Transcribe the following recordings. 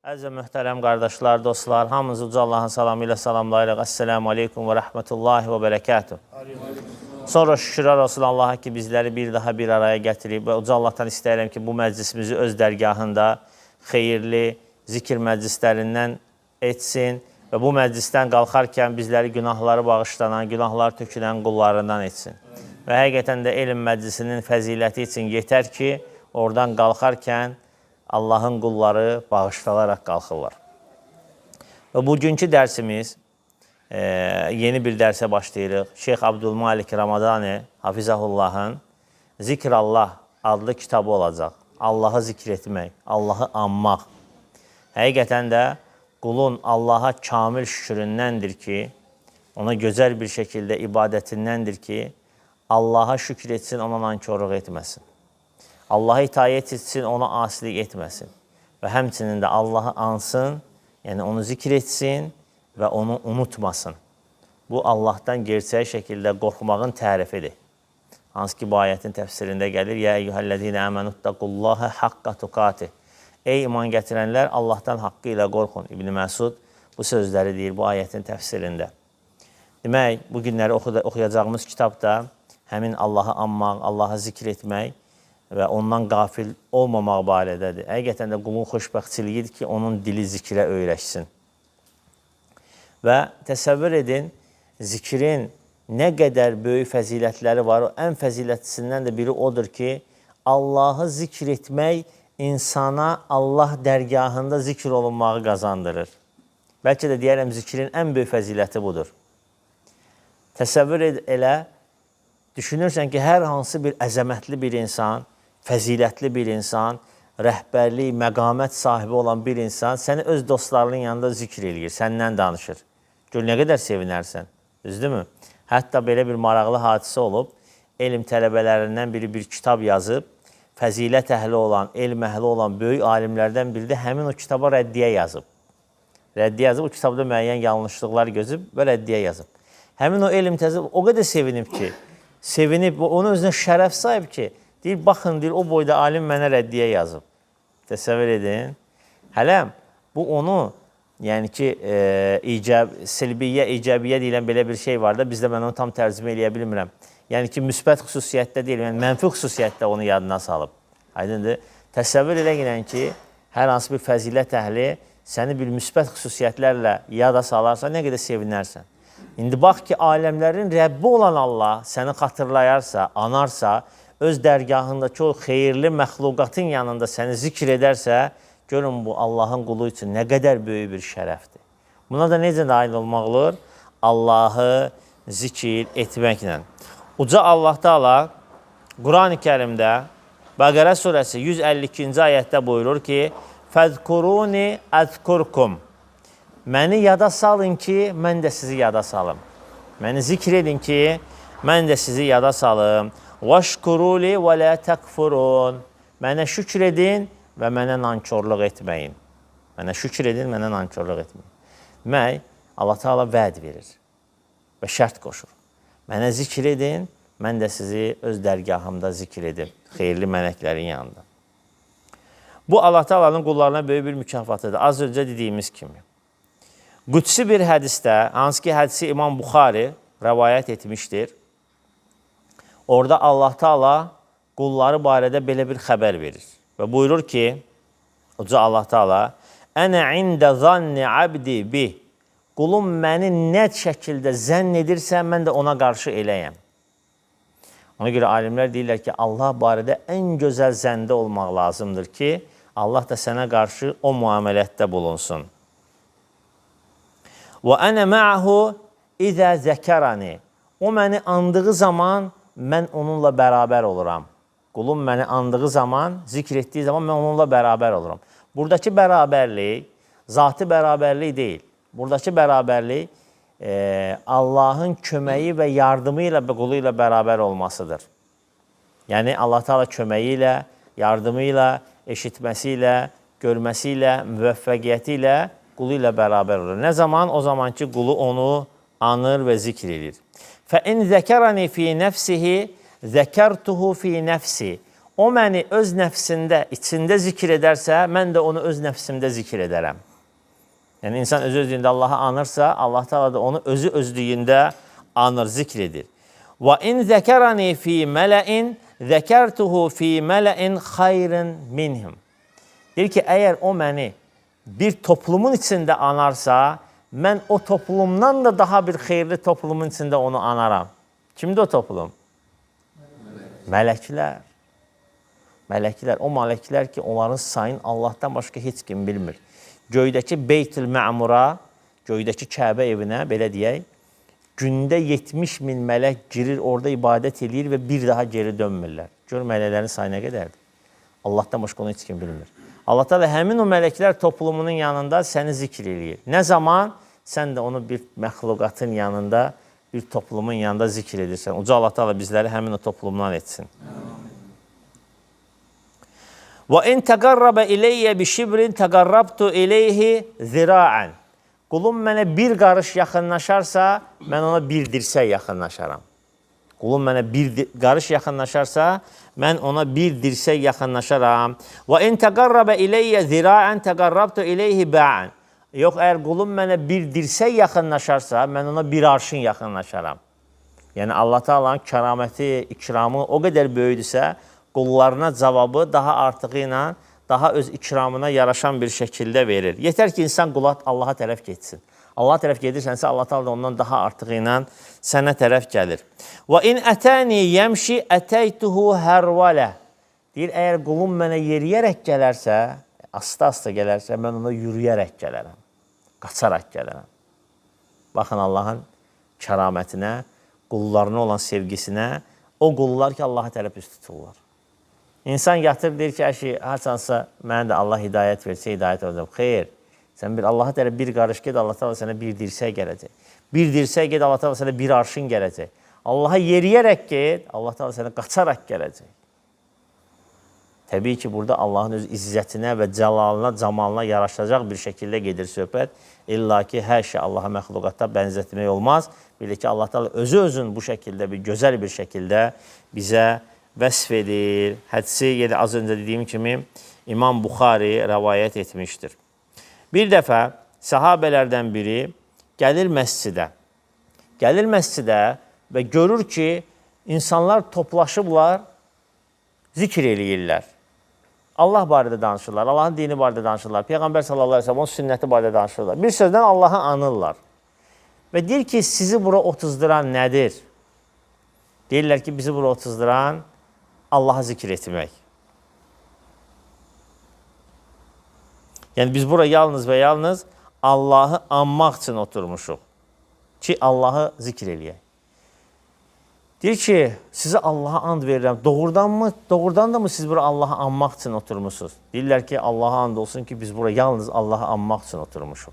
Əziz möhtərəm qardaşlar, dostlar, hamınızı uca Allahın salamı ilə salamlayırıq. Esselamu aleykum və rəhmətullahi və bərəkatuh. Sonra şükürlər olsun Allaha ki, bizləri bir daha bir araya gətirib və uca Allahdan istəyirəm ki, bu məclisimizi öz dərgahında xeyirli zikir məclislərindən etsin və bu məclisdən qalxarkən bizləri günahları bağışlanan, günahlar tökülən qullarından etsin. Və həqiqətən də elm məclisinin fəziləti üçün yetər ki, oradan qalxarkən Allahın qulları bağışlalaraq qalxırlar. Və bugünkü dərsimiz e, yeni bir dərsə başlayırıq. Şeyx Abdülmalik Ramadani Hafizahullahın Zikr Allah adlı kitabı olacaq. Allahı zikr etmək, Allahı anmaq. Həqiqətən də qulun Allaha kamil şükründəndir ki, ona gözəl bir şəkildə ibadətindəndir ki, Allaha şükür etsin, ona nankorluq etməsin. Allaha itaət etsin, ona asilik etməsin. Və həmçinin də Allahı ansın, yəni onu zikr etsin və onu unutmasın. Bu Allahdan gerçək şəkildə qorxmağın tərifidir. Hansı ki, bu ayətin təfsirində gəlir. Yə eyyuhəllədinə əmənuttaqullaha haqqa tuqati. Ey iman gətirənlər, Allahdan haqqı ilə qorxun. İbn Məsud bu sözləri deyir bu ayətin təfsirində. Demək, bu günləri oxuyacağımız kitabda həmin Allahı anmaq, Allahı zikr etmək və ondan qafil olmamaq barədədir. Həqiqətən də qulun xoşbəxtçiliyidir ki, onun dili zikrə öyrəşsin. Və təsəvvür edin, zikrin nə qədər böyük fəzilətləri var. Ən fəzilətlisindən də biri odur ki, Allahı zikr etmək insana Allah dərgahında zikr olunmağı qazandırır. Bəlkə də deyərəm zikrin ən böyük fəziləti budur. Təsəvvür ed elə, düşünürsən ki, hər hansı bir əzəmətli bir insan, fəzilətli bir insan, rəhbərlik, məqamət sahibi olan bir insan səni öz dostlarının yanında zikr eləyir, səndən danışır. Gör nə qədər sevinərsən, düzdürmü? Hətta belə bir maraqlı hadisə olub, elm tələbələrindən biri bir kitab yazıb, fəzilət əhli olan, elm əhli olan böyük alimlərdən biri də həmin o kitaba rəddiyə yazıb. Rəddiyə yazıb, o kitabda müəyyən yanlışlıqlar gözüb və rəddiyə yazıb. Həmin o elm təzib o qədər sevinib ki, sevinib, onu özünə şərəf sahib ki, deyir, baxın, deyir, o boyda alim mənə rəddiyə yazıb. Təsəvvür edin. Hələm, bu onu, yəni ki, e, icab, silbiyyə, icabiyyə deyilən belə bir şey var da, bizdə mən onu tam tərcümə eləyə bilmirəm. Yəni ki, müsbət xüsusiyyətdə deyil, yəni mənfi xüsusiyyətdə onu yadına salıb. Aydındır? Təsəvvür eləyin ki, hər hansı bir fəzilət əhli səni bir müsbət xüsusiyyətlərlə yada salarsa, nə qədər sevinərsən. İndi bax ki, aləmlərin Rəbbi olan Allah səni xatırlayarsa, anarsa, öz dərgahındakı o xeyirli məxluqatın yanında səni zikr edərsə, görün bu Allahın qulu üçün nə qədər böyük bir şərəfdir. Buna da necə nail olmaq olur? Allahı zikr etməklə. Uca Allah Taala Quran-ı Kərimdə Bəqərə surəsi 152-ci ayətdə buyurur ki: "Fəzkuruni əzkurkum." Məni yada salın ki, mən də sizi yada salım. Məni zikr edin ki, mən də sizi yada salım. Vaşkuruli və la takfurun. Mənə şükür edin və mənə nankorluq etməyin. Mənə şükür edin, mənə nankorluq etməyin. Demək, Allah Taala vəd verir və şərt qoşur. Mənə zikr edin, mən də sizi öz dərgahımda zikr edim, xeyirli mələklərin yanında. Bu Allah Taala'nın qullarına böyük bir mükafatıdır. Az öncə dediyimiz kimi. Qüdsi bir hədisdə, hansı ki hədisi İmam Buxari rəvayət etmişdir. Orada Allah Taala qulları barədə belə bir xəbər verir. Və buyurur ki, Uca Allah Taala, "Ənə ində zanni abdi bi." Qulum məni nə şəkildə zənn edirsə, mən də ona qarşı eləyəm. Ona görə alimlər deyirlər ki, Allah barədə ən gözəl zəndə olmaq lazımdır ki, Allah da sənə qarşı o müamələtdə bulunsun. Və ənə ma'hu izə zəkərəni. O məni andığı zaman mən onunla bərabər oluram. Qulum məni andığı zaman, zikr etdiyi zaman mən onunla bərabər oluram. Buradakı bərabərlik zati bərabərlik deyil. Buradakı bərabərlik e, Allahın köməyi və yardımı ilə qulu ilə olmasıdır. Yəni Allah Taala köməyi ilə, yardımı ilə, eşitməsi ilə, görməsi olur. Nə zaman? O zaman ki, qulu onu anır və zikr edir. Fə in zəkərəni fi nəfsihi zəkərtuhu fi nəfsi. O məni öz nəfsində, içində zikr edərsə, mən də onu öz nəfsimdə zikr edərəm. Yəni insan öz özlüyündə Allahı anırsa, Allah Teala da onu özü özlüyündə anır, zikr edir. Və in zəkerani fi mələin zəkertuhu fi mələin xayrın minhum. Deyir ki, əgər o məni bir toplumun içində anarsa, mən o toplumdan da daha bir xeyirli toplumun içində onu anaram. Kimdir o toplum? Mələklər. Mələklər, o mələklər ki, onların sayını Allahdan başqa heç kim bilmir. Göydəki Beytül Məmura, göydəki Kəbə evinə, belə deyək, gündə 70 min mələk girir, orada ibadət eləyir və bir daha geri dönmürlər. Gör mələklərin sayı nə qədərdir? Allahdan başqa onu heç kim bilmir. Allah Teala həmin o mələklər toplumunun yanında səni zikr eləyir. Nə zaman sən də onu bir məxluqatın yanında, bir toplumun yanında zikr edirsən. Uca Allah Teala bizləri həmin o toplumdan etsin. Və in təqarraba ileyyə bi şibrin təqarrabtu ileyhi zira'an. Qulum mənə bir qarış yaxınlaşarsa, mən ona bir dirsək yaxınlaşaram. Qulum mənə bir qarış yaxınlaşarsa, mən ona bir dirsək yaxınlaşaram. Və in təqarraba ileyyə zira'an təqarrabtu ileyhi ba'an. Yox, əgər qulum mənə bir dirsək yaxınlaşarsa, mən ona bir arşın yaxınlaşaram. Yəni Allah Taala'nın kəraməti, ikramı o qədər böyükdürsə, qullarına cavabı daha artığı ilə daha öz ikramına yaraşan bir şəkildə verir. Yetər ki, insan qula Allaha tərəf getsin. Allah tərəf gedirsənsə, Allah Taala da ondan daha artığı ilə sənə tərəf gəlir. Və in ətəni yemşi ətəytuhu hərvalə. Deyir, əgər qulum mənə yeriyərək gələrsə, asta-asta gələrsə, mən ona yürüyərək gələrəm. Qaçaraq gələrəm. Baxın Allahın kəramətinə, qullarına olan sevgisinə, o qullar ki, Allaha tərəf üst tuturlar. İnsan yatır deyir ki, əşi, haçansa mənə də Allah hidayət versə, hidayət olacaq. Xeyr, sən bir Allaha tərəf bir qarış get, Allah Taala sənə bir dirsək gələcək. Bir dirsək get, Allah Taala sənə bir arşın gələcək. Allaha yeriyərək get, Allah Taala sənə qaçaraq gələcək. Təbii ki, burada Allahın öz izzətinə və cəlalına, camalına yaraşacaq bir şəkildə gedir söhbət. İlla ki, hər şey Allaha məxluqata bənzətmək olmaz. Belə ki, Allah Taala özü özün bu şəkildə bir gözəl bir şəkildə bizə vəsf edir. Hədisi az öncə dediyim kimi İmam Buxari rəvayət etmişdir. Bir dəfə sahabelərdən biri gəlir məscidə. Gəlir məscidə və görür ki, insanlar toplaşıblar, zikr eləyirlər. Allah barədə danışırlar, Allahın dini barədə danışırlar, Peyğəmbər sallallahu əleyhi və səlləm onun sünnəti barədə danışırlar. Bir sözdən Allahı anırlar. Və deyir ki, sizi bura otuzduran nədir? Deyirlər ki, bizi bura otuzduran Allahı zikr etmək. Yəni biz bura yalnız və yalnız Allahı anmaq üçün oturmuşuq ki, Allahı zikr eləyək. Deyir ki, sizə Allaha and verirəm. Doğrudanmı? Doğrudan da mı siz bura Allahı anmaq üçün oturmusunuz? Deyirlər ki, Allaha and olsun ki, biz bura yalnız Allahı anmaq üçün oturmuşuq.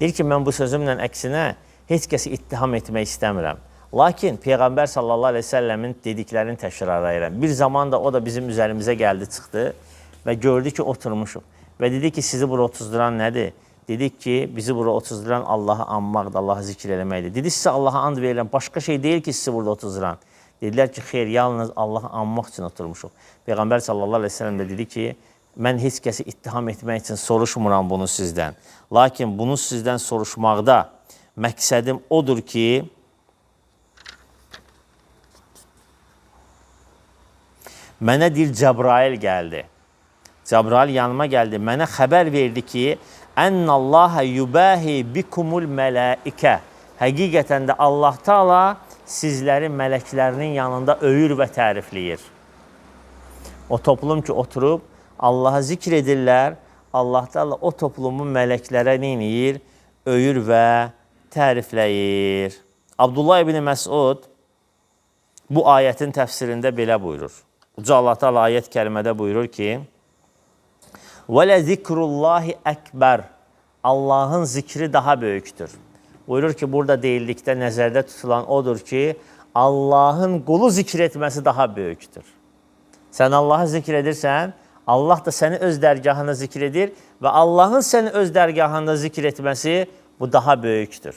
Deyir ki, mən bu sözümlə əksinə heç kəsi ittiham etmək istəmirəm. Lakin Peyğəmbər sallallahu əleyhi və səlləmin dediklərini təkrar edirəm. Bir zaman da o da bizim üzərimizə gəldi, çıxdı və gördü ki, oturmuşuq. Və dedi ki, sizi bura otuzduran nədir? Dedik ki, bizi bura otuzduran Allahı anmaqdır, Allahı zikr eləməkdir. Dedi, sizə Allaha and verirəm, başqa şey deyil ki, sizi burada otuzduran. Dedilər ki, xeyr, yalnız Allahı anmaq üçün oturmuşuq. Peyğəmbər sallallahu əleyhi və səlləm də dedi ki, mən heç kəsi ittiham etmək üçün soruşmuram bunu sizdən. Lakin bunu sizdən soruşmaqda məqsədim odur ki, mənə deyir Cəbrail gəldi. Cəbrail yanıma gəldi. Mənə xəbər verdi ki, Ənnallaha yubahi bikumul mələikə. Həqiqətən də Allah Taala sizləri mələklərinin yanında öyür və tərifləyir. O toplum ki, oturub Allah'a zikr edirlər, Allah Taala o toplumun mələklərə nə edir? Öyür və tərifləyir. Abdullah ibn Məsud bu ayətin təfsirində belə buyurur. Uca Allah Taala ayət kərimədə buyurur ki: "Və le zikrullahi ekber." Allahın zikri daha böyükdür. Buyurur ki, burada deyildikdə nəzərdə tutulan odur ki, Allahın qulu zikr etməsi daha böyükdür. Sən Allahı zikr edirsən, Allah da səni öz dərgahında zikr edir və Allahın səni öz dərgahında zikr etməsi bu daha böyükdür.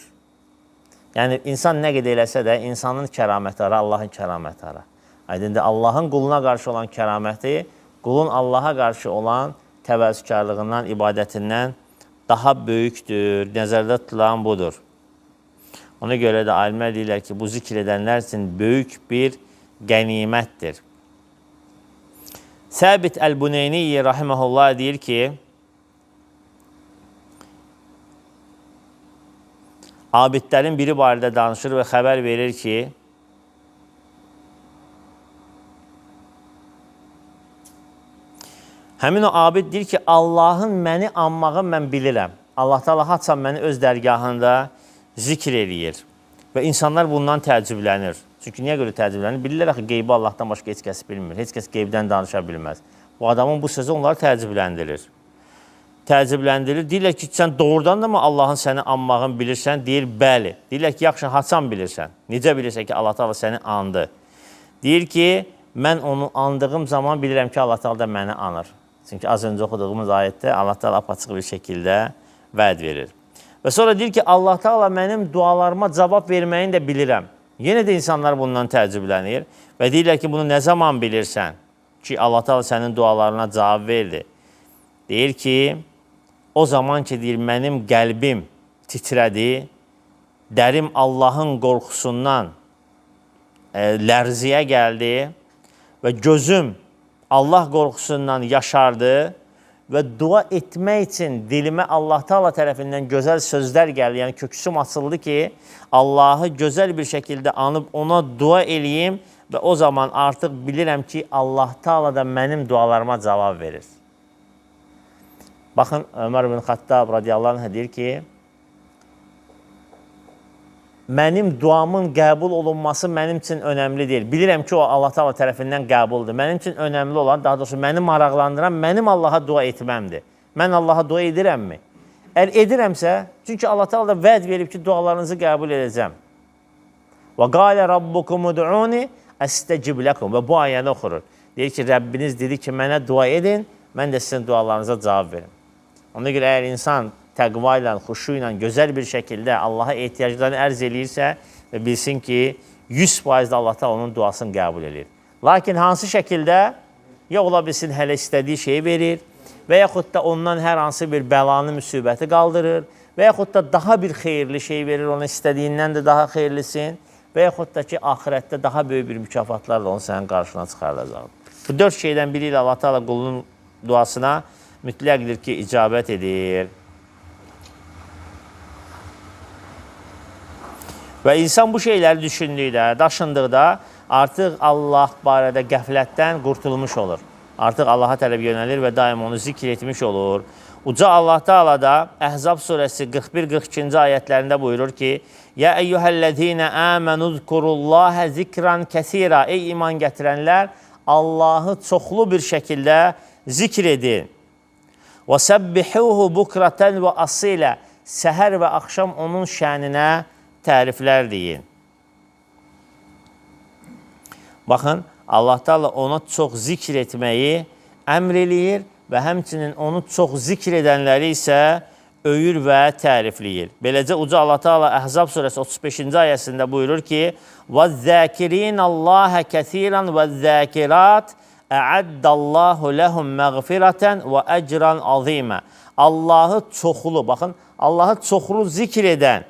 Yəni insan nə qədər eləsə də insanın kəraməti ara, Allahın kəraməti ara. Aydındır, Allahın quluna qarşı olan kəraməti, qulun Allaha qarşı olan təvəzzükarlığından, ibadətindən daha böyükdür. Nəzərdə tutulan budur. Ona görə də alimlər deyirlər ki, bu zikr edənlər üçün böyük bir qənimətdir. Səbit Əl-Buneyni rahimehullah deyir ki, abidlərin biri barədə danışır və xəbər verir ki, Həmin o abid deyir ki, Allahın məni anmağı mən bilirəm. Allah Taala haçan məni öz dərgahında zikr eləyir. Və insanlar bundan təəccüblənir. Çünki niyə görə təəccüblənir? Bilirlər axı qeybi Allahdan başqa heç kəs bilmir. Heç kəs qeybdən danışa bilməz. Bu adamın bu sözü onları təəccübləndirir. Təəccübləndirir. Deyirlər ki, sən doğrudan da mı Allahın səni anmağını bilirsən? Deyir, bəli. Deyirlər ki, yaxşı, haçan bilirsən? Necə bilirsən ki, Allah Taala səni andı? Deyir ki, mən onu andığım zaman bilirəm ki, Allah Taala da məni anır. Çünki az öncə oxuduğumuz ayətdə Allah Taala apaçıq bir şəkildə vəd verir. Və sonra deyir ki, Allah Taala mənim dualarıma cavab verməyini də bilirəm. Yenə də insanlar bundan təəccüblənir və deyirlər ki, bunu nə zaman bilirsən ki, Allah Taala sənin dualarına cavab verdi? Deyir ki, o zaman ki, deyir, mənim qəlbim titrədi, dərim Allahın qorxusundan e, lərziyə gəldi və gözüm Allah qorxusundan yaşardı və dua etmək üçün dilimə Allah Taala tərəfindən gözəl sözlər gəldi. Yəni köksüm açıldı ki, Allahı gözəl bir şəkildə anıb ona dua eləyim və o zaman artıq bilirəm ki, Allah Taala da mənim dualarıma cavab verir. Baxın Ömər ibn Xattab radiyallahu anh deyir ki, mənim duamın qəbul olunması mənim üçün önəmli deyil. Bilirəm ki, o Allah Taala tərəfindən qəbuldur. Mənim üçün önəmli olan, daha doğrusu məni maraqlandıran mənim Allaha dua etməmdir. Mən Allaha dua edirəmmi? Əgər edirəmsə, çünki Allah Taala da vəd verib ki, dualarınızı qəbul edəcəm. Və qalə rabbukum ud'uni astecib lakum. Və bu ayəni oxurur. Deyir ki, Rəbbiniz dedi ki, mənə dua edin, mən də sizin dualarınıza cavab verim. Ona görə əgər insan xuşu ilə gözəl bir şəkildə Allaha ehtiyaclarını ərz eləyirsə bilsin ki, 100% də Allah Taala onun duasını qəbul edir. Lakin hansı şəkildə ya ola bilsin hələ istədiyi şeyi verir və yaxud da ondan hər hansı bir bəlanı, müsibəti qaldırır və yaxud da daha bir xeyirli şey verir, ona istədiyindən də daha xeyirlisin və yaxud da ki, axirətdə daha böyük bir mükafatlarla onu sənin qarşına çıxardacaq. Bu dörd şeydən biri ilə Allah Taala qulunun duasına mütləqdir ki, icabət edir. Və insan bu şeyləri düşündükdə, daşındıqda artıq Allah barədə qəflətdən qurtulmuş olur. Artıq Allaha tərəf yönəlir və daim onu zikr etmiş olur. Uca Allah Taala da Əhzab surəsi 41-42-ci ayətlərində buyurur ki: "Ya eyyuhellezine amenu zkurullaha zikran kesira." Ey iman gətirənlər, Allahı çoxlu bir şəkildə zikr edin. "Və səbbihuhu bukratan və asila." Səhər və axşam onun şəninə təriflər deyin. Baxın, Allah Taala ona çox zikr etməyi əmr eləyir və həmçinin onu çox zikr edənləri isə öyür və tərifləyir. Beləcə uca Allah Taala Əhzab surəsi 35-ci ayəsində buyurur ki: "Və-zəkirin Allaha kəsiran və-zəkirat a'addallahu lehum məğfiratan və ecran azima." Allahı çoxlu, baxın, Allahı çoxlu zikr edən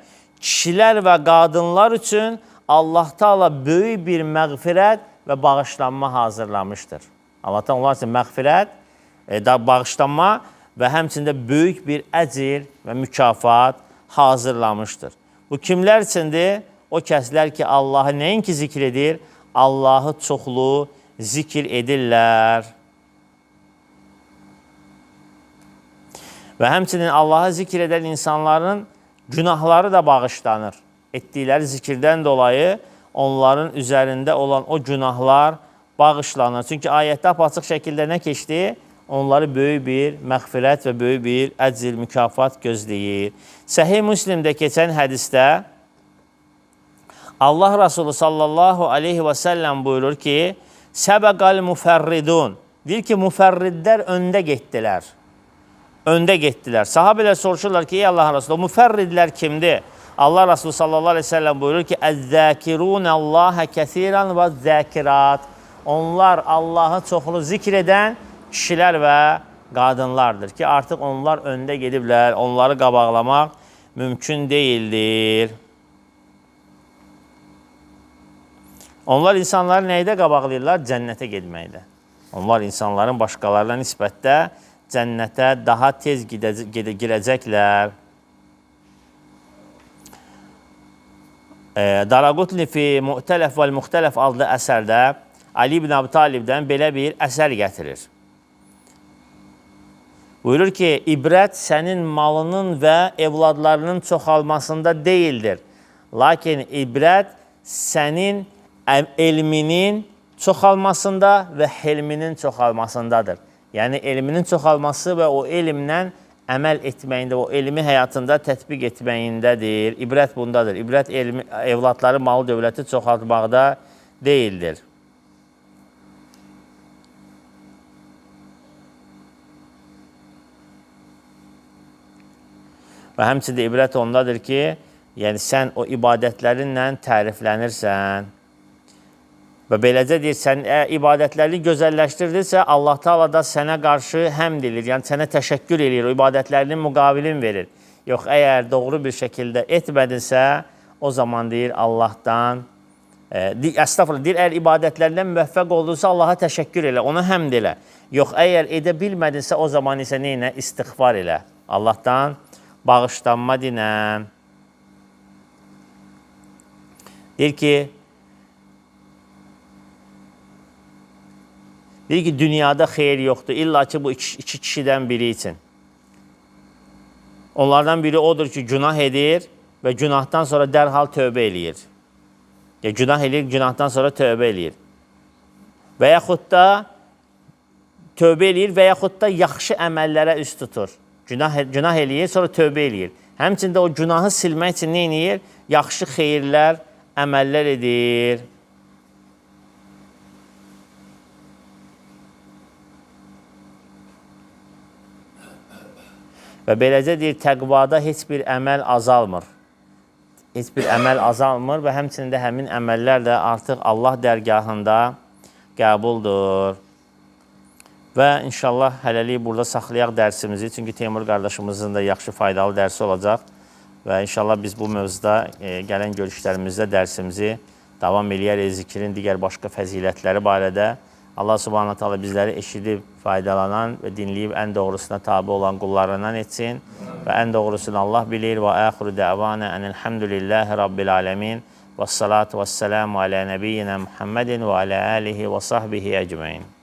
kişilər və qadınlar üçün Allah Taala böyük bir məğfirət və bağışlanma hazırlamışdır. Allah Taala onlar üçün məğfirət, e, da bağışlanma və həmçində böyük bir əcr və mükafat hazırlamışdır. Bu kimlər üçündür? O kəslər ki, Allahı nəinki zikr edir, Allahı çoxlu zikr edirlər. Və həmçinin Allahı zikr edən insanların günahları da bağışlanır. Etdikləri zikirdən dolayı onların üzərində olan o günahlar bağışlanır. Çünki ayətdə apaçıq şəkildə nə keçdi? Onları böyük bir məğfirət və böyük bir əcr, mükafat gözləyir. Səhih Müslimdə keçən hədisdə Allah Resulü sallallahu aleyhi və səlləm buyurur ki, Səbəqal müfərridun. Deyir ki, müfərridlər öndə getdilər öndə getdilər. Sahabələr soruşurlar ki, ey Allah Resulü, müfərridlər kimdir? Allah Resulü sallallahu aleyhi ve sellem buyurur ki, "Əz-zəkirun Allah kəsiran və zəkirat." onlar Allahı çoxlu zikr edən kişilər və qadınlardır ki, artıq onlar öndə gediblər, onları qabaqlamaq mümkün deyildir. Onlar insanları nəydə qabaqlayırlar? Cənnətə getməkdə. Onlar insanların başqalarına nisbətdə cənnətə daha tez girəcəklər. E, Daraqutni fi Mu'tələf və Muxtələf adlı əsərdə Ali ibn Abi Talibdən belə bir əsər gətirir. Buyurur ki, ibrət sənin malının və evladlarının çoxalmasında deyildir. Lakin ibrət sənin elminin çoxalmasında və helminin çoxalmasındadır. Yəni elminin çoxalması və o elmlə əməl etməyində, o elmi həyatında tətbiq etməyindədir. İbrət bundadır. İbrət elmi, evladları, malı, dövləti çoxaltmaqda deyildir. Və həmçində ibrət ondadır ki, yəni sən o ibadətlərinlə təriflənirsən. Və beləcə deyir, sən ə, ibadətləri gözəlləşdirdirsə, Allah Taala da sənə qarşı həmd edir, yəni sənə təşəkkür edir, o ibadətlərinin müqabilin verir. Yox, əgər doğru bir şəkildə etmədinsə, o zaman deyir Allahdan di- Əstəğfurullah, deyir, əgər ibadətlərindən müvəffəq oldunsa Allaha təşəkkür elə, ona həmd elə. Yox, əgər edə bilmədinsə o zaman isə nə ilə istiğfar elə. Allahdan bağışlanma dinə. Deyir ki, Deyir ki, dünyada xeyir yoxdur. İlla ki, bu iki, iki kişidən biri üçün. Onlardan biri odur ki, günah edir və günahdan sonra dərhal tövbə eləyir. Ya günah eləyir, günahdan sonra tövbə eləyir. Və yaxud da tövbə eləyir və yaxud da yaxşı əməllərə üst tutur. Günah, günah eləyir, sonra tövbə eləyir. Həmçində o günahı silmək üçün nə eləyir? Yaxşı xeyirlər, əməllər edir. Və beləcə deyir, təqvada heç bir əməl azalmır. Heç bir əməl azalmır və həmçinin də həmin əməllər də artıq Allah dərgahında qəbuldur. Və inşallah hələlik burada saxlayaq dərsimizi. Çünki Teymur qardaşımızın da yaxşı faydalı dərsi olacaq. Və inşallah biz bu mövzuda e, gələn görüşlərimizdə dərsimizi davam eləyərik zikrin digər başqa fəzilətləri barədə. Allah subhanahu taala bizləri eşidib faydalanan və dinləyib ən doğrusuna tabe olan qullarından etsin. Və ən doğrusunu Allah bilir. Və axiru dəvana enelhamdülillahi rabbil alemin. Və salatu və selamu alə nəbiyyina Muhammedin və alə alihi və sahbihi ecmain.